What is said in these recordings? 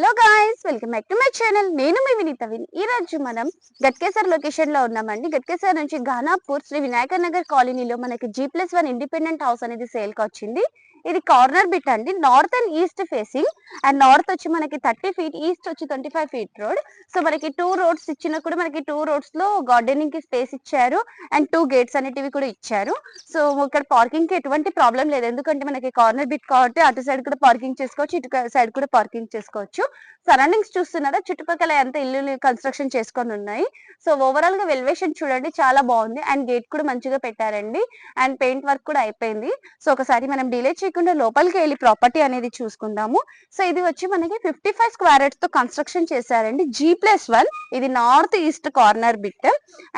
Hello guys welcome back to my channel నేను మీ Vineeta win. ఈ రోజు మనం గట్కేసర్ లొకేషన్లో ఉన్నామండి. గట్కేసర్ నుంచి ఘానాపూర్ శ్రీ వినాయక నగర్ కాలనీలో మనకి G plus one independent house అనేది సేల్కి వచ్చింది. ఇది కార్నర్ బిట్ అండి. North and east facing and north వచ్చి మనకి థర్టీ ఫీట్ ఈస్ట్ వచ్చి twenty five feet road so మనకి టూ రోడ్స్ ఇచ్చినా కూడా మనకి టూ రోడ్స్లో గార్డెనింగ్కి స్పేస్ ఇచ్చారు అండ్ టూ గేట్స్ అనేటివి కూడా ఇచ్చారు. సో ఇక్కడ పార్కింగ్కి ఎటువంటి ప్రాబ్లం లేదు. ఎందుకంటే మనకి కార్నర్ బిట్ కాబట్టి అటు సైడ్ కూడా పార్కింగ్ చేసుకోవచ్చు ఇటు సైడ్ కూడా పార్కింగ్ చేసుకోవచ్చు. సరౌండింగ్స్ చూస్తున్నారా? చుట్టుపక్కల ఎంత ఇల్లు కన్స్ట్రక్షన్ చేసుకొని ఉన్నాయి. సో ఓవరాల్గా వెల్వేషన్ చూడండి. చాలా బాగుంది. అండ్ గేట్ కూడా మంచిగా పెట్టారండి. అండ్ పెయింట్ వర్క్ కూడా అయిపోయింది. సో ఒకసారి మనం డిలే చేయకుండా లోపలికి వెళ్ళి ప్రాపర్టీ అనేది చూసుకుందాము. సో ఇది వచ్చి మనకి ఫిఫ్టీ ఫైవ్ స్క్వేర్స్తో కన్స్ట్రక్షన్ చేశారండి. జీ ప్లస్ వన్ ఇది north east corner bit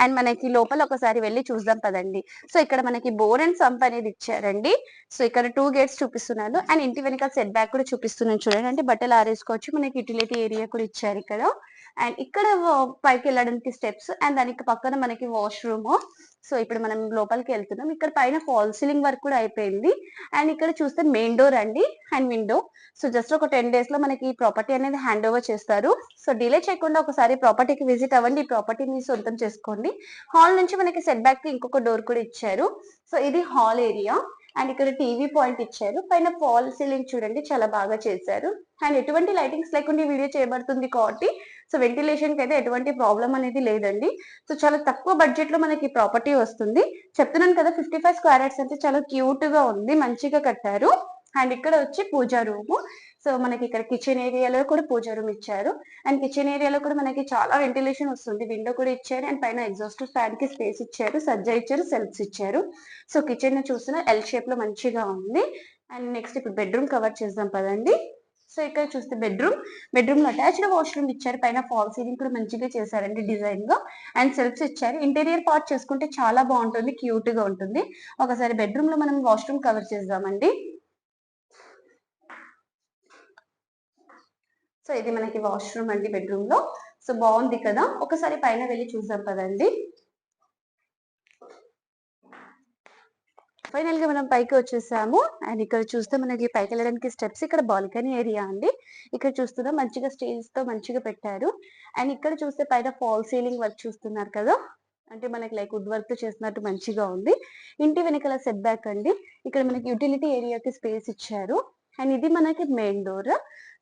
and మనకి లోపల ఒకసారి వెళ్ళి చూద్దాం పదండి. సో ఇక్కడ మనకి బోర్ అండ్ సంప్ అనేది ఇచ్చారండి. సో ఇక్కడ టూ గేట్స్ చూపిస్తున్నాను. అండ్ ఇంటి వెనకాల సెట్ బ్యాక్ కూడా చూపిస్తున్నాను చూడండి. అంటే బట్టలు ఆరేసుకోవచ్చు. మనకి యూటిలిటీ ఏరియా కూడా ఇచ్చారు ఇక్కడ. అండ్ ఇక్కడ పైకి వెళ్ళడానికి స్టెప్స్ అండ్ దానికి పక్కన మనకి వాష్రూమ్ సో ఇప్పుడు మనం లోపలికి వెళ్తున్నాం. ఇక్కడ పైన ఫాల్ సీలింగ్ వర్క్ కూడా అయిపోయింది. అండ్ ఇక్కడ చూస్తే మెయిన్ డోర్ అండి అండ్ విండో సో జస్ట్ ఒక టెన్ డేస్లో మనకి ఈ ప్రాపర్టీ అనేది హ్యాండ్ ఓవర్ చేస్తారు. సో డిలే చేయకుండా ఒకసారి ప్రాపర్టీకి విజిట్ అవ్వండి. ఈ ప్రాపర్టీని సొంతం చేసుకోండి. హాల్ నుంచి మనకి సెట్ బ్యాక్కి ఇంకొక డోర్ కూడా ఇచ్చారు. సో ఇది హాల్ ఏరియా అండ్ ఇక్కడ టీవీ పాయింట్ ఇచ్చారు. పైన ఫాల్ సీలింగ్ చూడండి చాలా బాగా చేశారు. అండ్ ఎటువంటి లైటింగ్స్ లేకుండా వీడియో చేయబడుతుంది కాబట్టి సో వెంటిలేషన్కి అయితే ఎటువంటి ప్రాబ్లం అనేది లేదండి. సో చాలా తక్కువ బడ్జెట్లో మనకి ప్రాపర్టీ వస్తుంది. చెప్తున్నాను కదా ఫిఫ్టీ ఫైవ్ స్క్వేర్ యార్డ్స్ అంటే చాలా క్యూట్గా ఉంది మంచిగా కట్టారు. అండ్ ఇక్కడ వచ్చి పూజా రూమ్. సో మనకి ఇక్కడ కిచెన్ ఏరియాలో కూడా పూజ రూమ్ ఇచ్చారు. అండ్ కిచెన్ ఏరియాలో కూడా మనకి చాలా వెంటిలేషన్ వస్తుంది. విండో కూడా ఇచ్చారు. అండ్ పైన ఎగ్జాస్ట్ ఫ్యాన్కి స్పేస్ ఇచ్చారు. సజ్జా ఇచ్చారు. సెల్ఫ్స్ ఇచ్చారు. సో కిచెన్ చూసిన ఎల్ షేప్లో మంచిగా ఉంది. అండ్ నెక్స్ట్ ఇప్పుడు బెడ్రూమ్ కవర్ చేద్దాం పదండి. సో ఇక్కడ చూస్తే బెడ్రూమ్ బెడ్రూమ్లో అటాచ్డ్ వాష్రూమ్ ఇచ్చారు. పైన ఫాల్ సీలింగ్ కూడా మంచిగా చేశారండి డిజైన్గా అండ్ సెల్ఫ్స్ ఇచ్చారు. ఇంటీరియర్ పార్ట్ చేసుకుంటే చాలా బాగుంటుంది. క్యూట్గా ఉంటుంది. ఒకసారి బెడ్రూమ్లో మనం వాష్రూమ్ కవర్ చేద్దామండి. సో ఇది మనకి వాష్రూమ్ అండి బెడ్రూమ్లో. సో బాగుంది కదా? ఒకసారి పైన వెళ్ళి చూసాం కదండి ఫైనల్గా మనం పైకి వచ్చేసాము. అండ్ ఇక్కడ చూస్తే మనకి పైకి వెళ్ళడానికి స్టెప్స్ ఇక్కడ బాల్కనీ ఏరియా అండి. ఇక్కడ చూస్తున్నా మంచిగా స్టేజ్తో మంచిగా పెట్టారు. అండ్ ఇక్కడ చూస్తే పైన ఫాల్ సీలింగ్ వర్క్ చూస్తున్నారు కదా? అంటే మనకి లైక్ వుడ్ వర్క్ చేసినట్టు మంచిగా ఉంది. ఇంటి వెనకాల సెట్ బ్యాక్ అండి. ఇక్కడ మనకి యూటిలిటీ ఏరియాకి స్పేస్ ఇచ్చారు. అండ్ ఇది మనకి మెయిన్ డోర్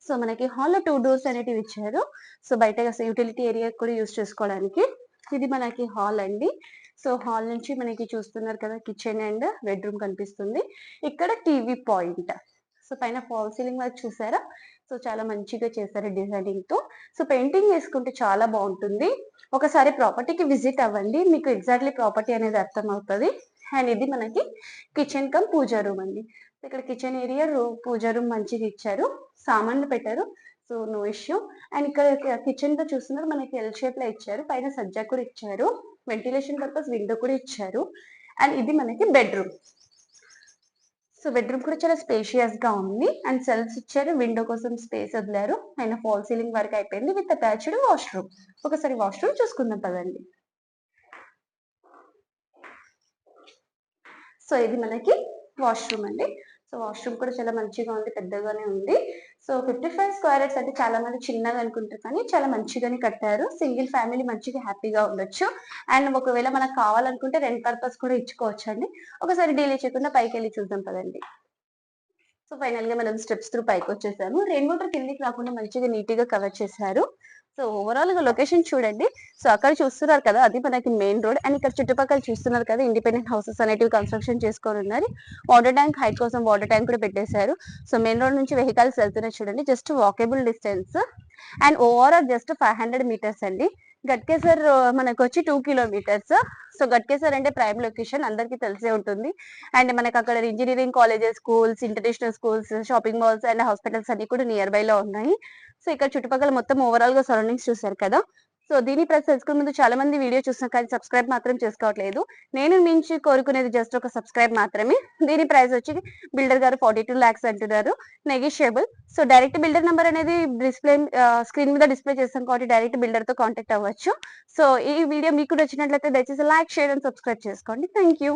సో మనకి హాల్లో టూ డోర్స్ అనేటివి ఇచ్చారు. సో బయట యూటిలిటీ ఏరియా కూడా యూస్ చేసుకోవడానికి ఇది మనకి హాల్ అండి. సో హాల్ నుంచి మనకి చూస్తున్నారు కదా కిచెన్ అండ్ బెడ్రూమ్ కనిపిస్తుంది. ఇక్కడ టీవీ పాయింట్ సో పైన ఫాల్ సీలింగ్ వరకు చూసారా? సో చాలా మంచిగా చేశారు డిజైనింగ్తో. సో పెయింటింగ్ వేసుకుంటే చాలా బాగుంటుంది. ఒకసారి ప్రాపర్టీకి విజిట్ అవ్వండి. మీకు ఎగ్జాక్ట్లీ ప్రాపర్టీ అనేది అర్థం అవుతుంది అండ్ ఇది మనకి కిచెన్ కమ్ పూజా రూమ్ అండి. ఇక్కడ kitchen area room puja room మంచిగా ఇచ్చారు. సామాన్లు పెట్టారు. సో నో ఇష్యూ అండ్ ఇక్కడ కిచెన్తో చూస్తున్నారు మనకి ఎల్ షేప్లో ఇచ్చారు. పైన సజ్జా కూడా ఇచ్చారు. వెంటిలేషన్ పర్పస్ విండో కూడా ఇచ్చారు. అండ్ ఇది మనకి బెడ్రూమ్ సో బెడ్రూమ్ కూడా చాలా స్పేషియస్గా ఉంది. అండ్ సెల్ఫ్స్ ఇచ్చారు. విండో కోసం స్పేస్ వదిలారు. పైన ఫాల్ సీలింగ్ వరకు అయిపోయింది. విత్ అటాచ్డ్ వాష్రూమ్ ఒకసారి వాష్రూమ్ చూసుకుందాం పదండి. సో ఇది మనకి వాష్రూమ్ అండి. సో వాష్రూమ్ కూడా చాలా మంచిగా ఉంది పెద్దగానే ఉంది. So fifty five square yards అంటే చాలా మంది చిన్నగా అనుకుంటారు కానీ చాలా మంచిగానే కట్టారు. సింగిల్ ఫ్యామిలీ మంచిగా హ్యాపీగా ఉండొచ్చు. అండ్ ఒకవేళ మనకు కావాలనుకుంటే రెంట్ పర్పస్ కూడా ఇచ్చుకోవచ్చు అండి ఒకసారి డీలే చేయకుండా పైకి వెళ్ళి చూద్దాం కదండి సో ఫైనల్గా మనం స్టెప్స్ త్రూ పైకి వచ్చేసాము. రెయిన్ వాటర్ కిందికి రాకుండా మంచిగా నీట్గా కవర్ చేశారు. సో ఓవరాల్గా లొకేషన్ చూడండి. సో అక్కడ చూస్తున్నారు కదా అది మనకి మెయిన్ రోడ్ అండ్ ఇక్కడ చుట్టుపక్కల చూస్తున్నారు కదా ఇండిపెండెంట్ హౌసెస్ అనేటివి కన్స్ట్రక్షన్ చేసుకొని ఉన్నారు. వాటర్ ట్యాంక్ హైట్ కోసం వాటర్ ట్యాంక్ కూడా పెట్టేశారు. సో మెయిన్ రోడ్ నుంచి వెహికల్స్ వెళ్తున్నాయి చూడండి. Just walkable distance and overall just five hundred metres అండి. గట్కేసర్ మనకు వచ్చి టూ కిలోమీటర్స్ సో గట్కేసర్ అంటే ప్రైమ్ లొకేషన్ అందరికీ తెలిసే ఉంటుంది. అండ్ మనకి అక్కడ engineering colleges schools international schools shopping malls and hospitals అన్ని కూడా నియర్ బై లో ఉన్నాయి. సో ఇక్కడ చుట్టుపక్కల మొత్తం ఓవరాల్గా సరౌండింగ్స్ చూసారు కదా. సో దీని ప్రైస్ తెలుసుకునే ముందు చాలా మంది వీడియో చూసిన కానీ సబ్స్క్రైబ్ మాత్రం చేసుకోవట్లేదు. నేను మించి కోరుకునేది జస్ట్ ఒక సబ్స్క్రైబ్ మాత్రమే. దీని ప్రైస్ వచ్చి బిల్డర్ గారు ఫార్టీ టూ ల్యాక్స్ అంటున్నారు. Negotiable so direct builder number అనేది డిస్ప్లే స్క్రీన్ మీద డిస్ప్లే చేస్తాం కాబట్టి డైరెక్ట్ బిల్డర్తో కాంటాక్ట్ అవ్వచ్చు. సో ఈ వీడియో మీకు నచ్చినట్లయితే దయచేసి లైక్ షేర్ అండ్ సబ్స్క్రైబ్ చేసుకోండి. Thank you